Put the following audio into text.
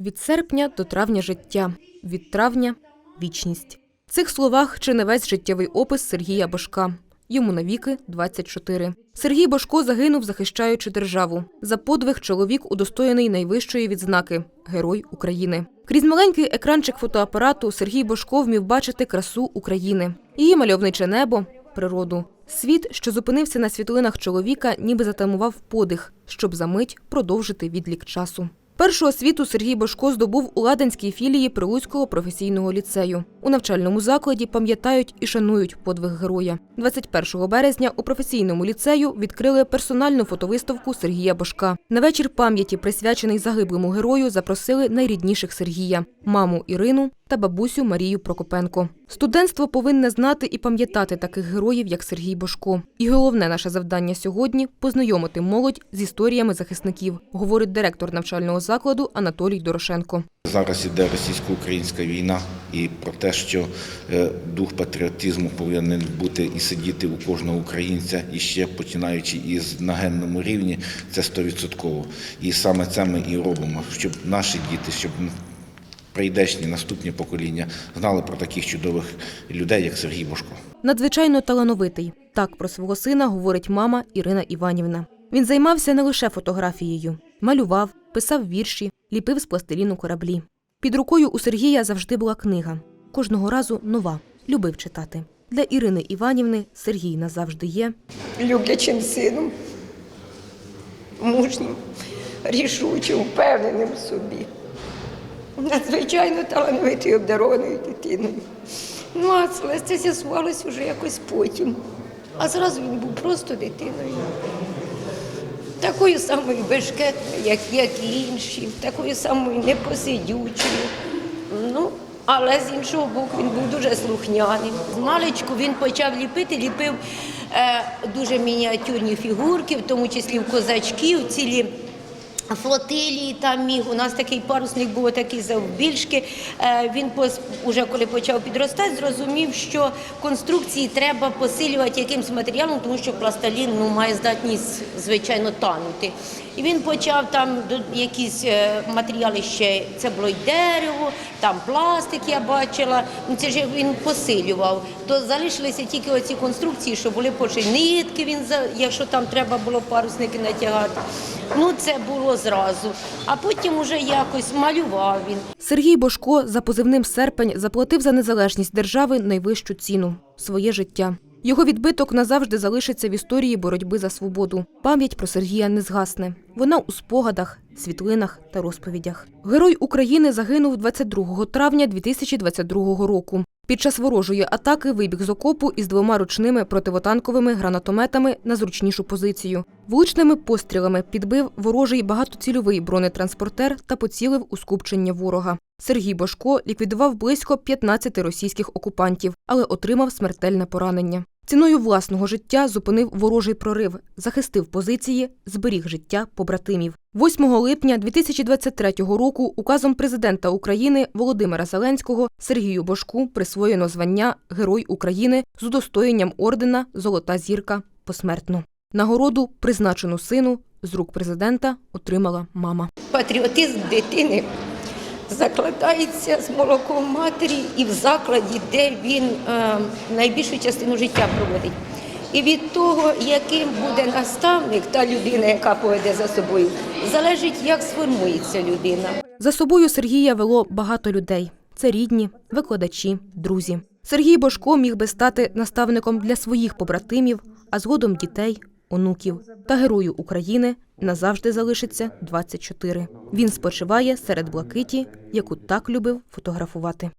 Від серпня до травня життя, від травня вічність. В цих словах чи не весь життєвий опис Сергія Бошка. Йому навіки 24. Сергій Бошко загинув, захищаючи державу. За подвиг чоловік удостоєний найвищої відзнаки Герой України. Крізь маленький екранчик фотоапарату Сергій Бошко вмів бачити красу України, її мальовниче небо, природу. Світ, що зупинився на світлинах чоловіка, ніби затамував подих, щоб за мить продовжити відлік часу. Першу освіту Сергій Бошко здобув у Ладанській філії Прилуцького професійного ліцею. У навчальному закладі пам'ятають і шанують подвиг героя. 21 березня у професійному ліцею відкрили персональну фотовиставку Сергія Бошка. На вечір пам'яті, присвячений загиблому герою, запросили найрідніших Сергія маму Ірину та бабусю Марію Прокопенко. Студентство повинне знати і пам'ятати таких героїв, як Сергій Бошко. І головне наше завдання сьогодні познайомити молодь з історіями захисників, говорить директор навчального закладу Анатолій Дорошенко. Зараз іде російсько-українська війна, і про те, що е, дух патріотизму повинен бути і сидіти у кожного українця, і ще починаючи із на генному рівні, це стовідсотково. І саме це ми і робимо, щоб наші діти, щоб прийдешні наступні покоління знали про таких чудових людей, як Сергій Бошко. Надзвичайно талановитий. Так про свого сина говорить мама Ірина Іванівна. Він займався не лише фотографією, малював, писав вірші, ліпив з пластиліну кораблі. Під рукою у Сергія завжди була книга. Кожного разу нова. Любив читати. Для Ірини Іванівни Сергій назавжди є люблячим сином, мужнім, рішучим, впевненим в собі. Надзвичайно талановитою обдарованою дитиною. Ну, а це, з'ясувалося вже якось потім. А зразу він був просто дитиною. Такою самою бешкетною, як, як і інші, такою самою непосидючою. Ну, але з іншого боку, він був дуже слухняним. З маличку він почав ліпити, ліпив е, дуже мініатюрні фігурки, в тому числі в козачків, цілі флотилії там міг. У нас такий парусник був такий завбільшки. Е, він уже коли почав підростати, зрозумів, що конструкції треба посилювати якимсь матеріалом, тому що пласталін ну, має здатність, звичайно, танути. І він почав там якісь е, матеріали ще, це було й дерево, там пластик я бачила. Ну це ж він посилював. То залишилися тільки оці конструкції, що були почи нитки, він якщо там треба було парусники натягати. Ну це було зразу. А потім уже якось малював він. Сергій Бошко за позивним серпень заплатив за незалежність держави найвищу ціну своє життя. Його відбиток назавжди залишиться в історії боротьби за свободу. Пам'ять про Сергія не згасне. Вона у спогадах, світлинах та розповідях. Герой України загинув 22 травня 2022 року. Під час ворожої атаки вибіг з окопу із двома ручними противотанковими гранатометами на зручнішу позицію. Влучними пострілами підбив ворожий багатоцільовий бронетранспортер та поцілив у скупчення ворога. Сергій Бошко ліквідував близько 15 російських окупантів, але отримав смертельне поранення. Ціною власного життя зупинив ворожий прорив, захистив позиції, зберіг життя побратимів. 8 липня 2023 року указом президента України Володимира Зеленського Сергію Бошку присвоєно звання Герой України з удостоєнням ордена Золота зірка посмертно. Нагороду, призначену сину, з рук президента отримала мама. Патріотизм дитини закладається з молоком матері і в закладі, де він е, найбільшу частину життя проводить. І від того, яким буде наставник та людина, яка поведе за собою, залежить, як сформується людина. За собою Сергія вело багато людей. Це рідні, викладачі, друзі. Сергій Бошко міг би стати наставником для своїх побратимів, а згодом дітей, онуків. Та герою України назавжди залишиться 24. Він спочиває серед блакиті, яку так любив фотографувати.